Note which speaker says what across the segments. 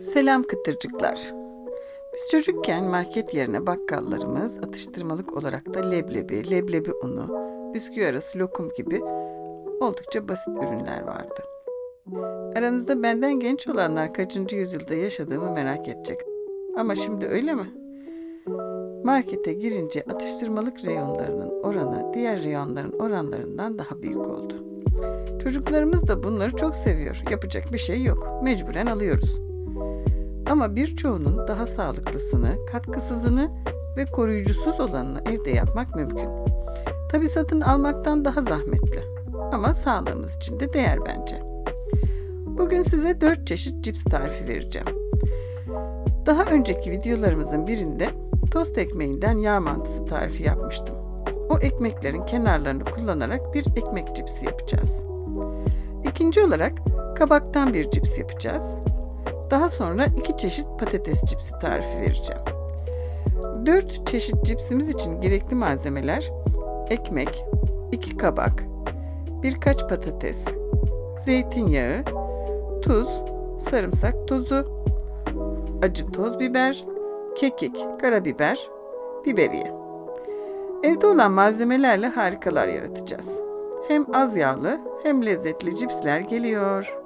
Speaker 1: Selam kıtırcıklar. Biz çocukken market yerine bakkallarımız atıştırmalık olarak da leblebi, leblebi unu, bisküvi arası lokum gibi oldukça basit ürünler vardı. Aranızda benden genç olanlar kaçıncı yüzyılda yaşadığımı merak edecek. Ama şimdi öyle mi? Markete girince atıştırmalık reyonlarının oranı diğer reyonların oranlarından daha büyük oldu. Çocuklarımız da bunları çok seviyor. Yapacak bir şey yok. Mecburen alıyoruz. Ama birçoğunun daha sağlıklısını, katkısızını ve koruyucusuz olanını evde yapmak mümkün. Tabi satın almaktan daha zahmetli. Ama sağlığımız için de değer bence. Bugün size 4 çeşit cips tarifi vereceğim. Daha önceki videolarımızın birinde tost ekmeğinden yağ mantısı tarifi yapmıştım. O ekmeklerin kenarlarını kullanarak bir ekmek cipsi. İkinci olarak kabaktan bir cips yapacağız. Daha sonra iki çeşit patates cipsi tarifi vereceğim. Dört çeşit cipsimiz için gerekli malzemeler ekmek, iki kabak, birkaç patates, zeytinyağı, tuz, sarımsak tozu, acı toz biber, kekik, karabiber, biberiye. Evde olan malzemelerle harikalar yaratacağız. Hem az yağlı hem lezzetli cipsler geliyor.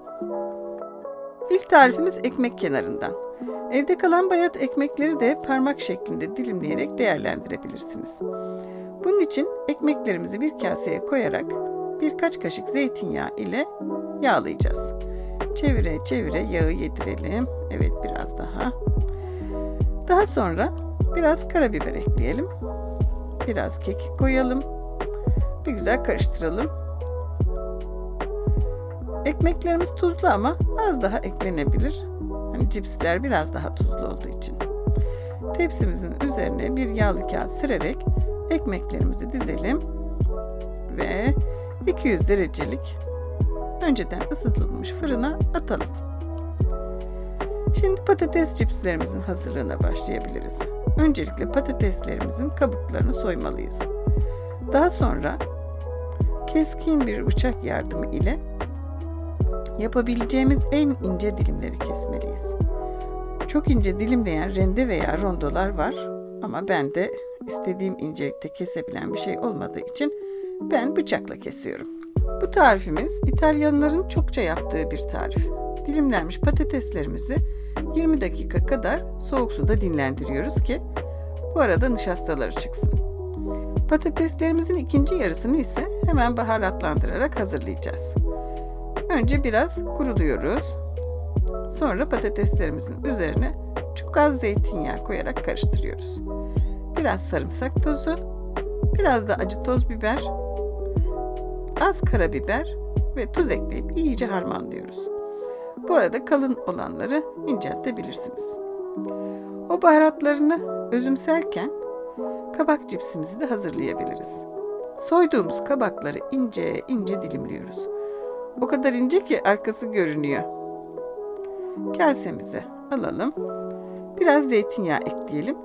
Speaker 1: İlk tarifimiz ekmek kenarından. Evde kalan bayat ekmekleri de parmak şeklinde dilimleyerek değerlendirebilirsiniz. Bunun için ekmeklerimizi bir kaseye koyarak birkaç kaşık zeytinyağı ile yağlayacağız. Çevire çevire yağı yedirelim. Evet biraz daha. Daha sonra biraz karabiber ekleyelim. Biraz kekik koyalım. Bir güzel karıştıralım. Ekmeklerimiz tuzlu ama az daha eklenebilir. Hani cipsler biraz daha tuzlu olduğu için. Tepsimizin üzerine bir yağlı kağıt sererek ekmeklerimizi dizelim ve 200 derecelik önceden ısıtılmış fırına atalım. Şimdi patates cipslerimizin hazırlığına başlayabiliriz. Öncelikle patateslerimizin kabuklarını soymalıyız. Daha sonra keskin bir bıçak yardımı ile yapabileceğimiz en ince dilimleri kesmeliyiz. Çok ince dilimleyen rende veya rondolar var ama ben de istediğim incelikte kesebilen bir şey olmadığı için ben bıçakla kesiyorum. Bu tarifimiz İtalyanların çokça yaptığı bir tarif. Dilimlenmiş patateslerimizi 20 dakika kadar soğuk suda dinlendiriyoruz ki bu arada nişastaları çıksın. Patateslerimizin ikinci yarısını ise hemen baharatlandırarak hazırlayacağız. Önce biraz kuruluyoruz. Sonra patateslerimizin üzerine çok az zeytinyağı koyarak karıştırıyoruz. Biraz sarımsak tozu, biraz da acı toz biber, az karabiber ve tuz ekleyip iyice harmanlıyoruz. Bu arada kalın olanları inceltebilirsiniz. O baharatlarını özümserken kabak cipsimizi de hazırlayabiliriz. Soyduğumuz kabakları ince ince dilimliyoruz. O kadar ince ki arkası görünüyor. Kasemize alalım. Biraz zeytinyağı ekleyelim.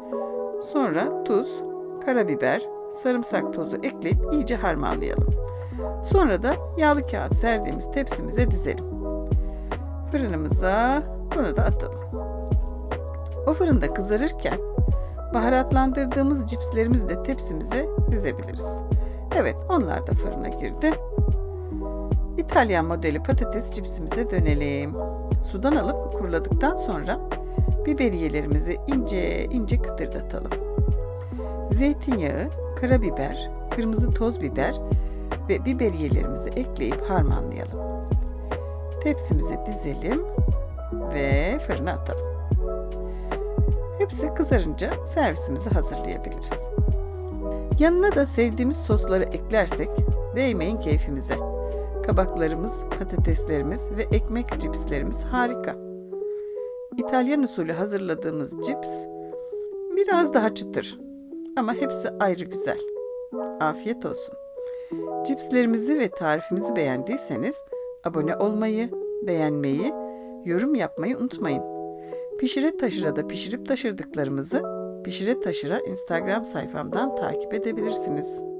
Speaker 1: Sonra tuz, karabiber, sarımsak tozu ekleyip iyice harmanlayalım. Sonra da yağlı kağıt serdiğimiz tepsimize dizelim. Fırınımıza bunu da atalım. O fırında kızarırken baharatlandırdığımız cipslerimizi de tepsimize dizebiliriz. Evet onlar da fırına girdi. İtalyan modeli patates cipsimize dönelim. Sudan alıp kuruladıktan sonra biberiyelerimizi ince ince kıtırdatalım. Zeytinyağı, karabiber, kırmızı toz biber ve biberiyelerimizi ekleyip harmanlayalım. Tepsimize dizelim ve fırına atalım. Hepsi kızarınca servisimizi hazırlayabiliriz. Yanına da sevdiğimiz sosları eklersek değmeyin keyfimize. Kabaklarımız, patateslerimiz ve ekmek cipslerimiz harika. İtalyan usulü hazırladığımız cips biraz daha çıtır ama hepsi ayrı güzel. Afiyet olsun. Cipslerimizi ve tarifimizi beğendiyseniz abone olmayı, beğenmeyi, yorum yapmayı unutmayın. Pişire taşıra da pişirip taşırdıklarımızı Pişire Taşıra Instagram sayfamdan takip edebilirsiniz.